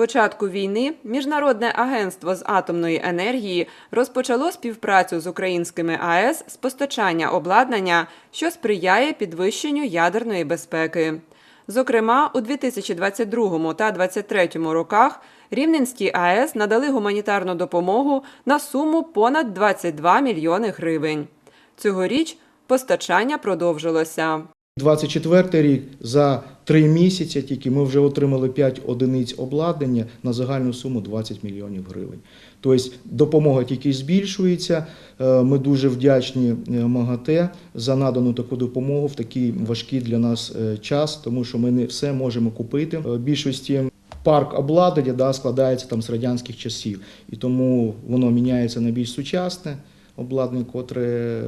початку війни Міжнародне агентство з атомної енергії розпочало співпрацю з українськими АЕС з постачання обладнання, що сприяє підвищенню ядерної безпеки. Зокрема, у 2022 та 2023 роках Рівненській АЕС надали гуманітарну допомогу на суму понад 22 мільйони гривень. Цьогоріч постачання продовжилося. 24 рік за три місяці тільки ми вже отримали 5 одиниць обладнання на загальну суму 20 мільйонів гривень. Тобто допомога тільки збільшується. Е, Ми дуже вдячні е, МАГАТЕ за надану таку допомогу в такий важкий для нас е, час, тому що ми не все можемо купити. Більшості парк обладнання да, складається там з радянських часів, і тому воно міняється на більш сучасне обладнання, котре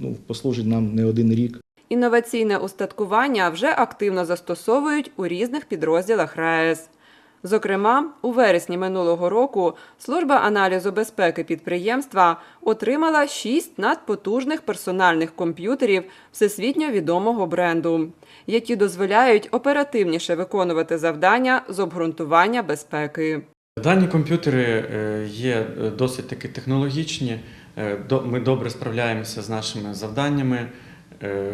ну, послужить нам не один рік. Інноваційне устаткування вже активно застосовують у різних підрозділах РаЕС. Зокрема, у вересні минулого року служба аналізу безпеки підприємства отримала шість надпотужних персональних комп'ютерів всесвітньо відомого бренду, які дозволяють оперативніше виконувати завдання з обґрунтування безпеки. Дані комп'ютери е, є досить таки технологічні. е, Ми добре справляємося з нашими завданнями. Е,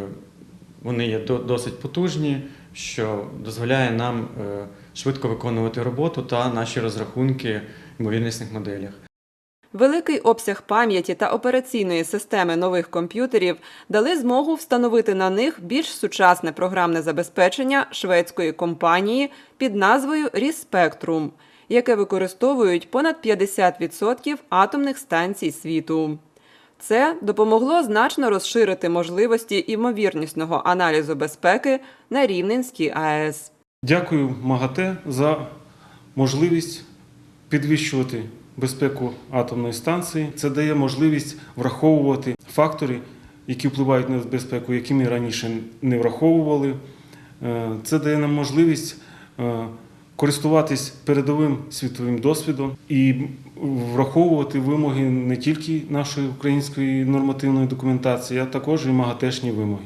Вони є досить потужні, що дозволяє нам е, швидко виконувати роботу та наші розрахунки в ймовірнісних моделях. Великий обсяг пам'яті та операційної системи нових комп'ютерів дали змогу встановити на них більш сучасне програмне забезпечення шведської компанії під назвою Ріспектрум, яке використовують понад 50% атомних станцій світу. Це допомогло значно розширити можливості імовірнісного аналізу безпеки на Рівненській АЕС. Дякую МАГАТЕ за можливість підвищувати безпеку атомної станції. Це дає можливість враховувати фактори, які впливають на безпеку, які ми раніше не враховували. Е, Це дає нам можливість е, користуватись передовим світовим досвідом і враховувати вимоги не тільки нашої української нормативної документації, а також і МАГАТЕшні вимоги.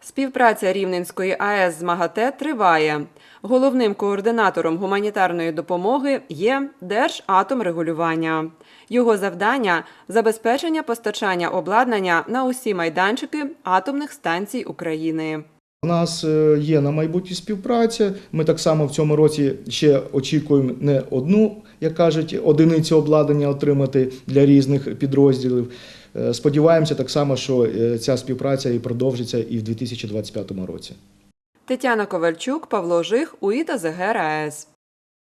Співпраця Рівненської АЕС з МАГАТЕ триває. Головним координатором гуманітарної допомоги є Держатомрегулювання. Його завдання забезпечення постачання обладнання на усі майданчики атомних станцій України. У нас е, є на майбутнє співпраця. Ми так само в цьому році ще очікуємо не одну, як кажуть, одиницю обладнання отримати для різних підрозділів. Е, Сподіваємося так само, що е, ця співпраця і продовжиться і в 2025 році. Тетяна Ковальчук, Павло Жих, УІТА ЗГ РаЕС.